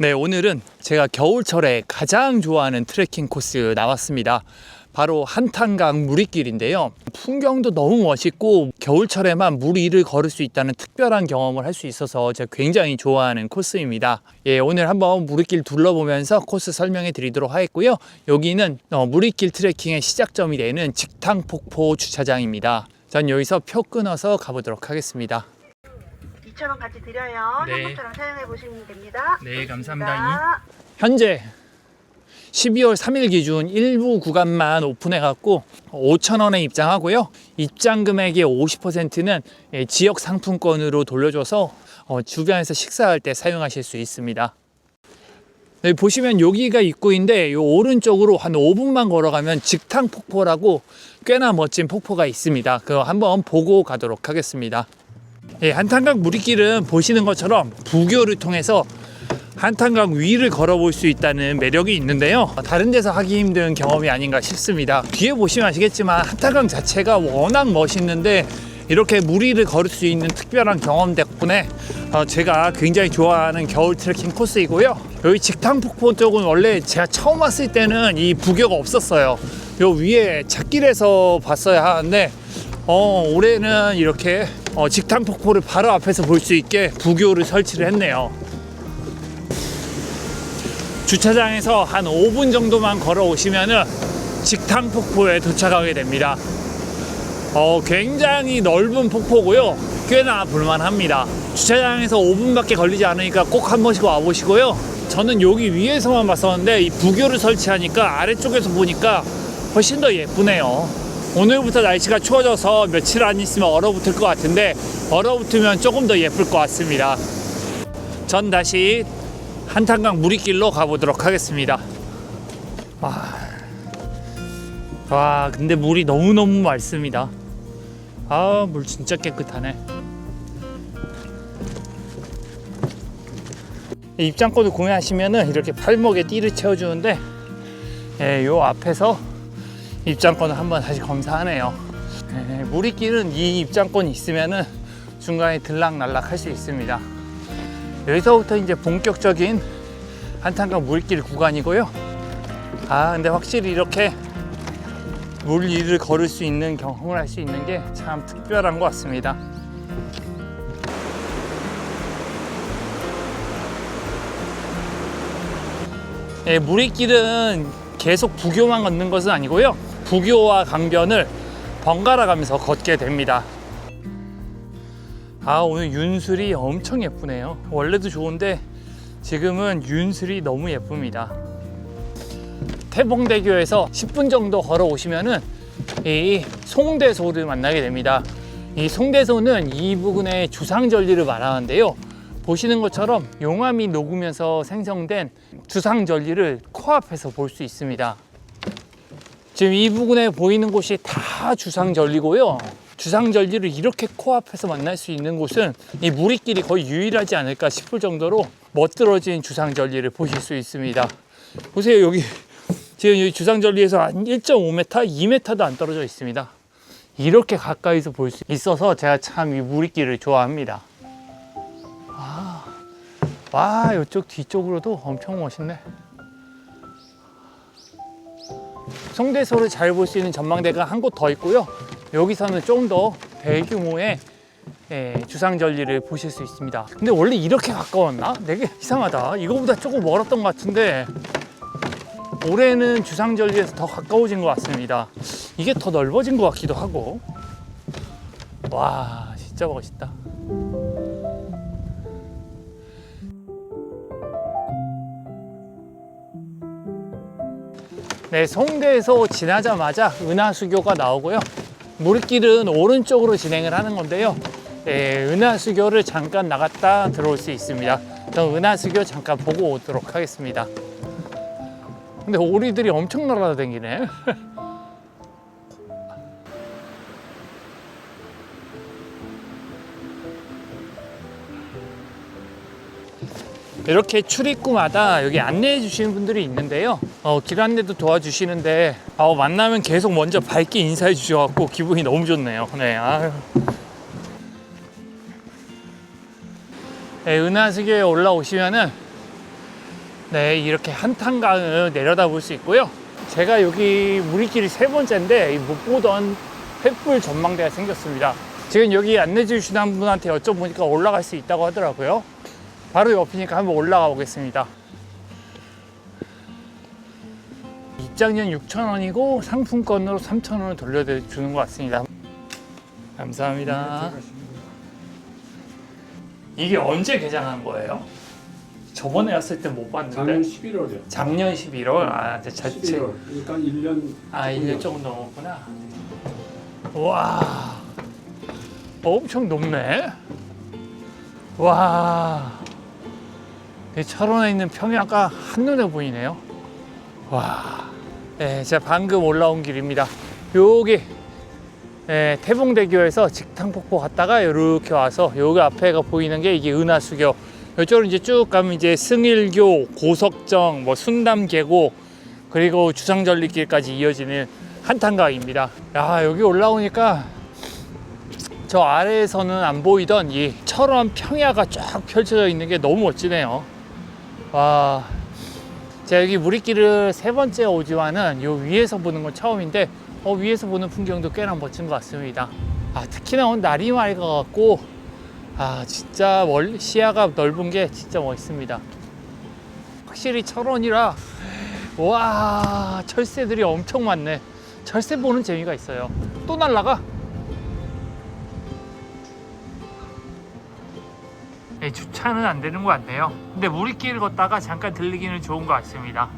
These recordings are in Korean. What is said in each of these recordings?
네, 오늘은 제가 겨울철에 가장 좋아하는 트레킹 코스 나왔습니다. 바로 한탄강 무리길인데요. 풍경도 너무 멋있고 겨울철에만 물 위를 걸을 수 있다는 특별한 경험을 할 수 있어서 제가 굉장히 좋아하는 코스입니다. 예, 오늘 한번 무리길 둘러보면서 코스 설명해 드리도록 하겠고요. 여기는 어, 무리길 트레킹의 시작점이 되는 직탕폭포 주차장입니다. 전 여기서 표 끊어서 가보도록 하겠습니다. 2,000원 같이 드려요. 네. 현금처럼 사용해 보시면 됩니다. 네, 자, 현재 12월 3일 기준 일부 구간만 오픈해갖고 5,000원에 입장하고요. 입장 금액의 50%는 예, 지역 상품권으로 돌려줘서 어, 주변에서 식사할 때 사용하실 수 있습니다. 네, 보시면 여기가 입구인데 요 오른쪽으로 한 5분만 걸어가면 직탕 폭포라고 꽤나 멋진 폭포가 있습니다. 그거 한번 보고 가도록 하겠습니다. 예, 한탄강 무리길은 보시는 것처럼 부교를 통해서 한탄강 위를 걸어볼 수 있다는 매력이 있는데요. 다른 데서 하기 힘든 경험이 아닌가 싶습니다. 뒤에 보시면 아시겠지만 한탄강 자체가 워낙 멋있는데 이렇게 물 위를 걸을 수 있는 특별한 경험 덕분에 어, 제가 굉장히 좋아하는 겨울 트레킹 코스이고요. 여기 직탕폭포 쪽은 원래 제가 처음 왔을 때는 이 부교가 없었어요. 요 위에 찻길에서 봤어야 하는데 어, 올해는 이렇게 어, 직탕폭포를 바로 앞에서 볼 수 있게 부교를 설치를 했네요. 주차장에서 한 5분 정도만 걸어오시면은 직탕폭포에 도착하게 됩니다. 어, 굉장히 넓은 폭포고요. 꽤나 볼만합니다. 주차장에서 5분밖에 걸리지 않으니까 꼭 한 번씩 와보시고요. 저는 여기 위에서만 봤었는데 이 부교를 설치하니까 아래쪽에서 보니까 훨씬 더 예쁘네요. 오늘부터 날씨가 추워져서 며칠 안 있으면 얼어붙을 것 같은데 얼어붙으면 조금 더 예쁠 것 같습니다. 전 다시 한탄강 무리길로 가보도록 하겠습니다. 와, 와 근데 물이 너무너무 맑습니다. 아, 물 진짜 깨끗하네. 입장권을 구매하시면은 이렇게 팔목에 띠를 채워주는데, 예, 요 앞에서 입장권을 한번 다시 검사하네요. 예, 무리길은 이 입장권이 있으면은 중간에 들락날락 할 수 있습니다. 여기서부터 이제 본격적인 한탄강 물길 구간이고요. 아, 근데 확실히 이렇게 물 위를 걸을 수 있는 경험을 할 수 있는 게 참 특별한 것 같습니다. 예, 무리길은 계속 부교만 걷는 것은 아니고요. 부교와 강변을 번갈아 가면서 걷게 됩니다. 아 오늘 윤슬이 엄청 예쁘네요. 원래도 좋은데 지금은 윤슬이 너무 예쁩니다. 태봉대교에서 10분 정도 걸어 오시면은 이 송대소를 만나게 됩니다. 이 송대소는 이 부근의 주상절리를 말하는데요. 보시는 것처럼 용암이 녹으면서 생성된 주상절리를 코앞에서 볼 수 있습니다 지금 이 부근에 보이는 곳이 다 주상절리고요 주상절리를 이렇게 코앞에서 만날 수 있는 곳은 이 무리길이 거의 유일하지 않을까 싶을 정도로 멋들어진 주상절리를 보실 수 있습니다. 보세요 여기 지금 여기 주상절리에서 한 1.5m, 2m도 안 떨어져 있습니다. 이렇게 가까이서 볼 수 있어서 제가 참 이 무리길을 좋아합니다. 와, 와 이쪽 뒤쪽으로도 엄청 멋있네. 송대소를 잘 볼 수 있는 전망대가 한 곳 더 있고요. 여기서는 좀 더 대규모의 예, 주상절리를 보실 수 있습니다. 근데 원래 이렇게 가까웠나? 되게 이상하다. 이거보다 조금 멀었던 것 같은데 올해는 주상절리에서 더 가까워진 것 같습니다. 이게 더 넓어진 것 같기도 하고. 와, 진짜 멋있다. 네, 송대에서 지나자마자 은하수교가 나오고요. 무리길은 오른쪽으로 진행을 하는 건데요. 네, 은하수교를 잠깐 나갔다 들어올 수 있습니다. 저 은하수교 잠깐 보고 오도록 하겠습니다. 근데 오리들이 엄청 날아다니네. 이렇게 출입구마다 여기 안내해 주시는 분들이 있는데요. 어, 길 안내도 도와주시는데 어, 만나면 계속 먼저 밝게 인사해 주셔갖고 기분이 너무 좋네요. 네. 네, 은하수교에 올라오시면은 네, 이렇게 한탄강을 내려다볼 수 있고요. 제가 여기 우리끼리 세 번째인데 이못 보던 횃불 전망대가 생겼습니다. 지금 여기 안내 주시는 분한테 여쭤보니까 올라갈 수 있다고 하더라고요. 바로 옆이니까 한번 올라가 보겠습니다. 입장료 6,000원이고 상품권으로 3,000원을 돌려주는 것 같습니다. 감사합니다. 이게 언제 개장한 거예요? 저번에 왔을 때 못 봤는데 작년 11월이요. 작년 11월 아제 자체 11월. 그러니까 1년 아 1년 조금 넘었구나 와 엄청 높네 와이 철원에 있는 평야가 한눈에 보이네요 와 네, 제가 방금 올라온 길입니다 여기 네, 태봉대교에서 직탕폭포 갔다가 이렇게 와서 여기 앞에가 보이는 게 이게 은하수교 이쪽으로 이제 쭉 가면 이제 승일교, 고석정, 뭐 순담 계곡 그리고 주상절리길까지 이어지는 한탄강입니다. 야 여기 올라오니까 저 아래에서는 안 보이던 이 철원 평야가 쫙 펼쳐져 있는 게 너무 멋지네요. 와, 제가 여기 무리길을 세 번째 오지만은 요 위에서 보는 건 처음인데 어, 위에서 보는 풍경도 꽤나 멋진 것 같습니다. 아 특히나 오늘 날이 맑아갖고 아 진짜 멀 시야가 넓은 게 진짜 멋있습니다. 확실히 철원이라 와 철새들이 엄청 많네 철새 보는 재미가 있어요 또 날라가 네, 주차는 안 되는 것 같네요. 근데 무리길 걷다가 잠깐 들리기는 좋은 것 같습니다.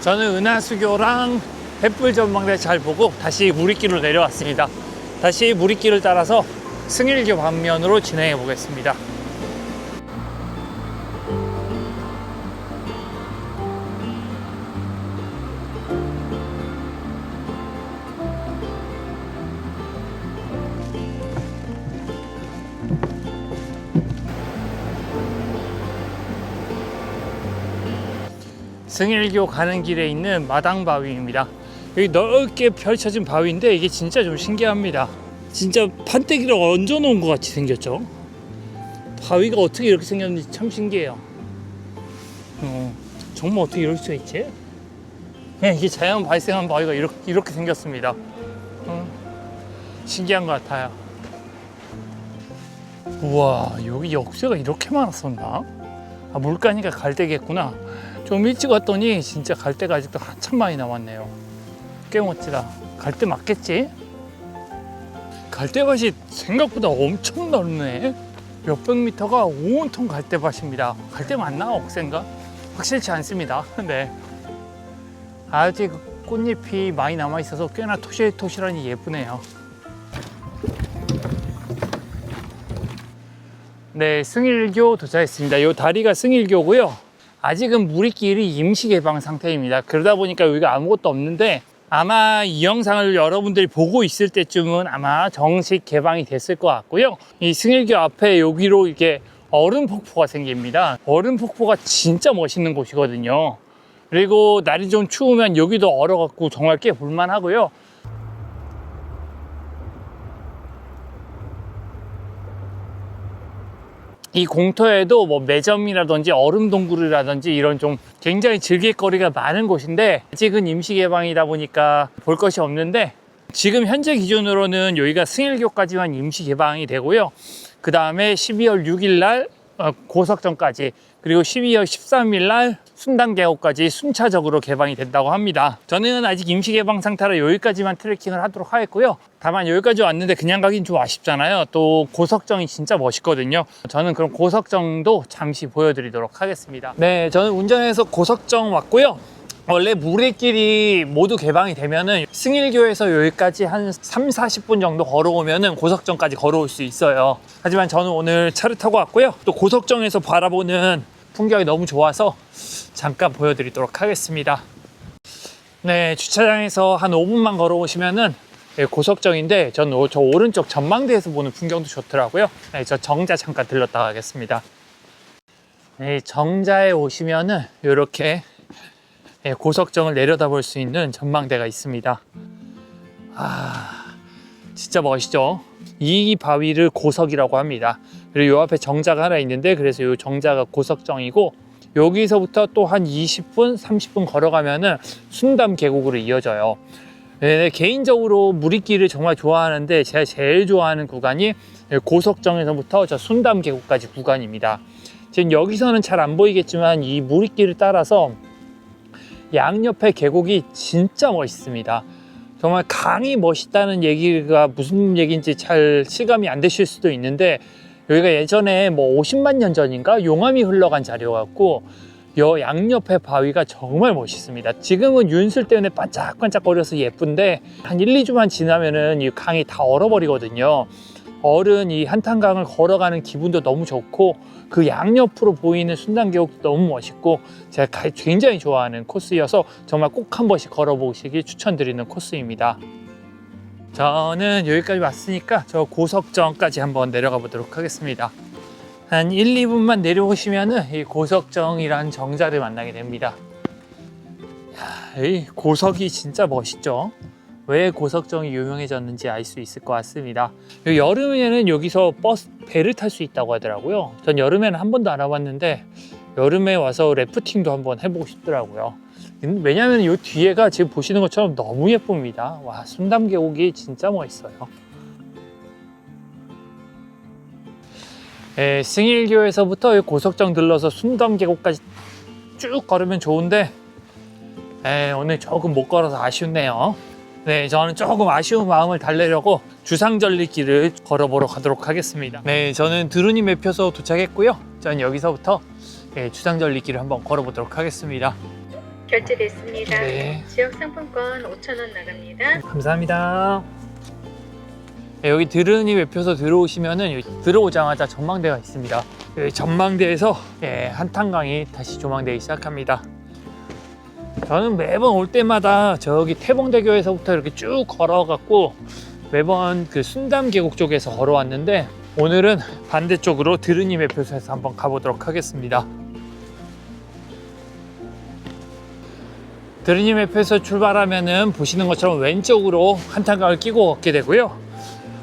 저는 은하수교랑 햇불 전망대 잘 보고 다시 무리길로 내려왔습니다. 다시 무리길을 따라서 승일교 방면으로 진행해 보겠습니다 승일교 가는 길에 있는 마당 바위입니다. 여기 넓게 펼쳐진 바위인데 이게 진짜 좀 신기합니다. 진짜 판때기를 얹어 놓은 것 같이 생겼죠. 바위가 어떻게 이렇게 생겼는지 참 신기해요. 어, 정말 어떻게 이럴 수 있지? 그냥 이게 자연 발생한 바위가 이렇게, 이렇게 생겼습니다. 어, 신기한 것 같아요. 우와, 여기 역사가 이렇게 많았었나? 아, 물가니까 갈대겠구나. 좀 일찍 왔더니 진짜 갈대가 아직도 한참 많이 남았네요. 꽤 멋지다. 갈대 맞겠지? 갈대밭이 생각보다 엄청 넓네. 몇백 미터가 온통 갈대밭입니다. 갈대 맞나? 억센가? 확실치 않습니다. 네. 아직 꽃잎이 많이 남아 있어서 꽤나 토실토실하니 예쁘네요. 네, 승일교 도착했습니다. 이 다리가 승일교고요. 아직은 무리길이 임시 개방 상태입니다. 그러다 보니까 여기가 아무것도 없는데 아마 이 영상을 여러분들이 보고 있을 때쯤은 아마 정식 개방이 됐을 것 같고요. 이 승일교 앞에 여기로 이렇게 얼음 폭포가 생깁니다. 얼음 폭포가 진짜 멋있는 곳이거든요. 그리고 날이 좀 추우면 여기도 얼어갖고 정말 꽤 볼만하고요. 이 공터에도 뭐 매점이라든지 얼음 동굴이라든지 이런 좀 굉장히 즐길거리가 많은 곳인데 아직은 임시 개방이다 보니까 볼 것이 없는데 지금 현재 기준으로는 여기가 승일교까지만 임시 개방이 되고요. 그 다음에 12월 6일 날 어, 고석정까지 그리고 12월 13일 날 순단계곡까지 순차적으로 개방이 된다고 합니다. 저는 아직 임시 개방 상태라 여기까지만 트레킹을 하도록 하겠고요. 다만 여기까지 왔는데 그냥 가긴 좀 아쉽잖아요. 또 고석정이 진짜 멋있거든요. 저는 그럼 고석정도 잠시 보여드리도록 하겠습니다. 네, 저는 운전해서 고석정 왔고요. 원래 무리길이 모두 개방이 되면은 승일교에서 여기까지 한 3, 40분 정도 걸어오면은 고석정까지 걸어올 수 있어요. 하지만 저는 오늘 차를 타고 왔고요. 또 고석정에서 바라보는 풍경이 너무 좋아서 잠깐 보여드리도록 하겠습니다. 네, 주차장에서 한 5분만 걸어오시면은 예, 고석정인데 저는 저 오른쪽 전망대에서 보는 풍경도 좋더라고요. 네, 저 정자 잠깐 들렀다 가겠습니다. 네, 정자에 오시면은 이렇게 예, 고석정을 내려다볼 수 있는 전망대가 있습니다. 아, 진짜 멋있죠? 이 바위를 고석이라고 합니다. 그리고 요 앞에 정자가 하나 있는데 그래서 요 정자가 고석정이고 여기서부터 또 한 20분, 30분 걸어가면은 순담 계곡으로 이어져요. 네, 개인적으로 무리길을 정말 좋아하는데 제가 제일 좋아하는 구간이 고석정에서부터 저 순담 계곡까지 구간입니다. 지금 여기서는 잘 안 보이겠지만 이 무리길을 따라서 양옆에 계곡이 진짜 멋있습니다. 정말 강이 멋있다는 얘기가 무슨 얘기인지 잘 실감이 안 되실 수도 있는데 여기가 예전에 뭐 50만 년 전인가 용암이 흘러간 자리여갖고 여 양옆에 바위가 정말 멋있습니다. 지금은 윤슬 때문에 반짝반짝거려서 예쁜데 한 1, 2주만 지나면은 이 강이 다 얼어버리거든요. 얼은 이 한탄강을 걸어가는 기분도 너무 좋고 그 양옆으로 보이는 순단계곡도 너무 멋있고 제가 가- 굉장히 좋아하는 코스여서 정말 꼭 한 번씩 걸어보시길 추천드리는 코스입니다. 저는 여기까지 왔으니까 저 고석정까지 한번 내려가 보도록 하겠습니다. 한 1, 2분만 내려오시면은 이 고석정이란 정자를 만나게 됩니다. 야, 이 고석이 진짜 멋있죠? 왜 고석정이 유명해졌는지 알 수 있을 것 같습니다. 요 여름에는 여기서 버스 배를 탈 수 있다고 하더라고요. 전 여름에는 한 번도 안 와봤는데 여름에 와서 래프팅도 한번 해보고 싶더라고요. 음, 왜냐하면 이 뒤에가 지금 보시는 것처럼 너무 예쁩니다. 와 순담 계곡이 진짜 멋있어요. 예, 승일교에서부터 이 고석정 들러서 순담 계곡까지 쭉 걸으면 좋은데 예, 오늘 조금 못 걸어서 아쉽네요. 네, 저는 조금 아쉬운 마음을 달래려고 주상절리길을 걸어보러 가도록 하겠습니다. 네, 저는 드루니 매표소 도착했고요. 전 여기서부터 예, 주상절리길을 한번 걸어보도록 하겠습니다. 결제됐습니다. 네. 지역 상품권 5,000원 나갑니다. 감사합니다. 네, 여기 드르니 매표소 들어오시면은 여기 들어오자마자 전망대가 있습니다. 여기 전망대에서 예, 한탄강이 다시 조망되기 시작합니다. 저는 매번 올 때마다 저기 태봉대교에서부터 이렇게 쭉 걸어갖고 매번 그 순담 계곡 쪽에서 걸어왔는데 오늘은 반대쪽으로 드르니 매표소에서 한번 가보도록 하겠습니다. 드르니 매표에서 출발하면은 보시는 것처럼 왼쪽으로 한탄강을 끼고 걷게 되고요.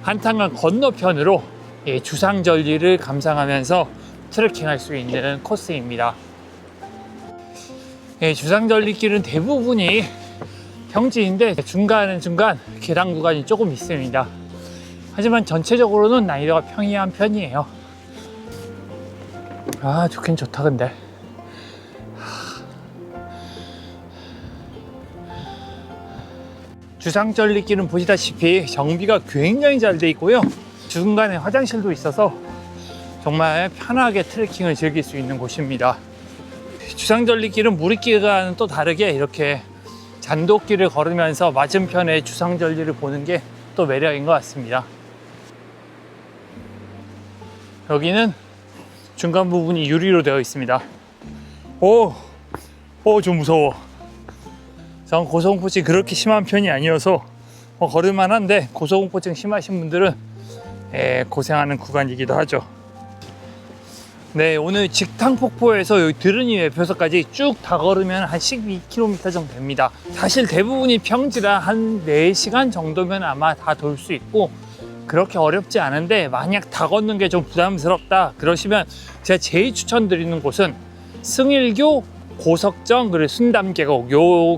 한탄강 건너편으로 예, 주상 절리를 감상하면서 트레킹할 수 있는 코스입니다. 예, 주상 절리길은 대부분이 평지인데 중간은 중간 계단 구간이 조금 있습니다. 하지만 전체적으로는 난이도가 평이한 편이에요. 아, 좋긴 좋다, 근데. 주상절리길은 보시다시피 정비가 굉장히 잘 돼 있고요. 중간에 화장실도 있어서 정말 편하게 트레킹을 즐길 수 있는 곳입니다. 주상절리길은 무리길과는 또 다르게 이렇게 잔도길을 걸으면서 맞은편에 주상절리를 보는 게 또 매력인 것 같습니다. 여기는 중간 부분이 유리로 되어 있습니다. 오, 오, 좀 무서워. 전 고소공포증 그렇게 심한 편이 아니어서 어, 걸을만 한데 고소공포증 심하신 분들은 예, 고생하는 구간이기도 하죠. 네, 오늘 직탕폭포에서 여기 드르니 외표소까지 쭉 다 걸으면 한 12km 정도 됩니다. 사실 대부분이 평지라 한 4시간 정도면 아마 다 돌 수 있고 그렇게 어렵지 않은데 만약 다 걷는 게 좀 부담스럽다 그러시면 제가 제일 추천드리는 곳은 승일교, 고석정, 그리고 순담계곡 요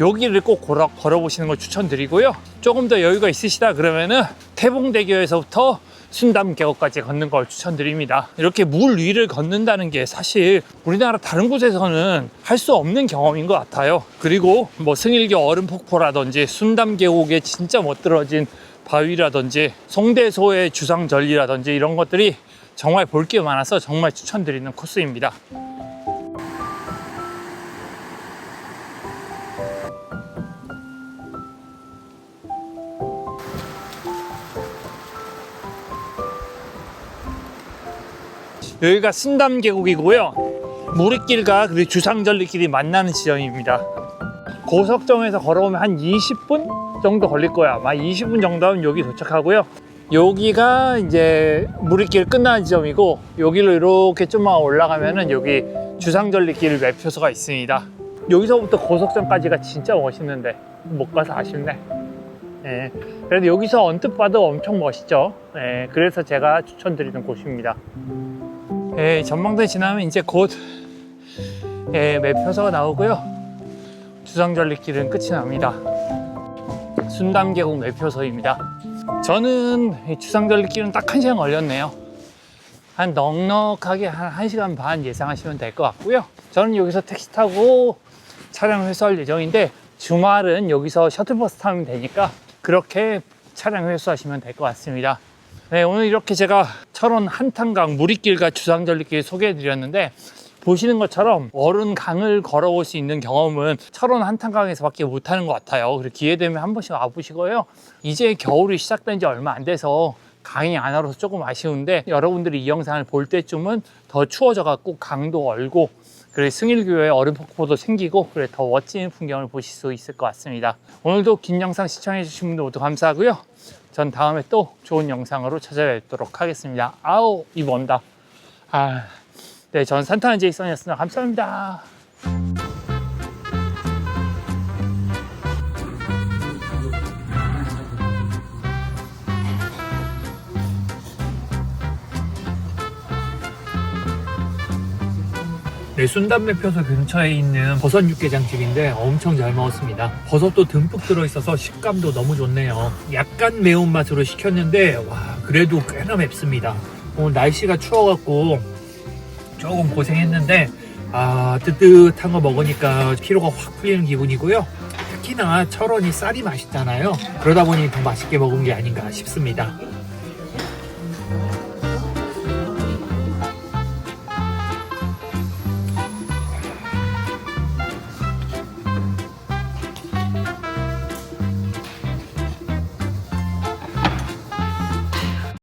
여기를 꼭 걸어, 걸어보시는 걸 추천드리고요. 조금 더 여유가 있으시다 그러면은 태봉대교에서부터 순담계곡까지 걷는 걸 추천드립니다. 이렇게 물 위를 걷는다는 게 사실 우리나라 다른 곳에서는 할 수 없는 경험인 것 같아요. 그리고 뭐 승일교 얼음폭포라든지 순담계곡에 진짜 멋들어진 바위라든지 송대소의 주상절리라든지 이런 것들이 정말 볼 게 많아서 정말 추천드리는 코스입니다. 여기가 순담 계곡이고요. 무리길과 그리고 주상절리길이 만나는 지점입니다. 고석정에서 걸어오면 한 20분 정도 걸릴 거야. 아마 20분 정도면 여기 도착하고요. 여기가 이제 무리길 끝나는 지점이고 여기로 이렇게 좀만 올라가면은 여기 주상절리길 매표소가 있습니다. 여기서부터 고석정까지가 진짜 멋있는데 못 가서 아쉽네. 예. 그래도 여기서 언뜻 봐도 엄청 멋있죠. 예. 그래서 제가 추천드리는 곳입니다. 예, 전망대 지나면 이제 곧 예, 매표소가 나오고요. 주상절리길은 끝이 납니다. 순담계곡 매표소입니다. 저는 이 주상절리길은 딱 한 시간 걸렸네요. 한 넉넉하게 한 1시간 반 예상하시면 될 것 같고요. 저는 여기서 택시 타고 차량 회수할 예정인데 주말은 여기서 셔틀버스 타면 되니까 그렇게 차량 회수하시면 될 것 같습니다. 네, 오늘 이렇게 제가 철원 한탄강 무리길과 주상절리길 소개해 드렸는데 보시는 것처럼 얼은 강을 걸어올 수 있는 경험은 철원 한탄강에서밖에 못하는 것 같아요. 그리고 기회 되면 한 번씩 와보시고요. 이제 겨울이 시작된 지 얼마 안 돼서 강이 안 얼어서 조금 아쉬운데 여러분들이 이 영상을 볼 때쯤은 더 추워져 갖고 강도 얼고 그래 승일교에 얼음 폭포도 생기고 그래 더 멋진 풍경을 보실 수 있을 것 같습니다. 오늘도 긴 영상 시청해 주신 분들 모두 감사하고요. 전 다음에 또 좋은 영상으로 찾아뵙도록 하겠습니다. 아우 이 먼다. 아, 네, 전 산타는 제이슨이었습니다. 감사합니다. 네, 순담매표소 근처에 있는 버섯 육개장집인데 엄청 잘 먹었습니다. 버섯도 듬뿍 들어있어서 식감도 너무 좋네요. 약간 매운맛으로 시켰는데 와 그래도 꽤나 맵습니다. 오늘 날씨가 추워갖고 조금 고생했는데 아 뜨뜻한 거 먹으니까 피로가 확 풀리는 기분이고요. 특히나 철원이 쌀이 맛있잖아요. 그러다 보니 더 맛있게 먹은 게 아닌가 싶습니다.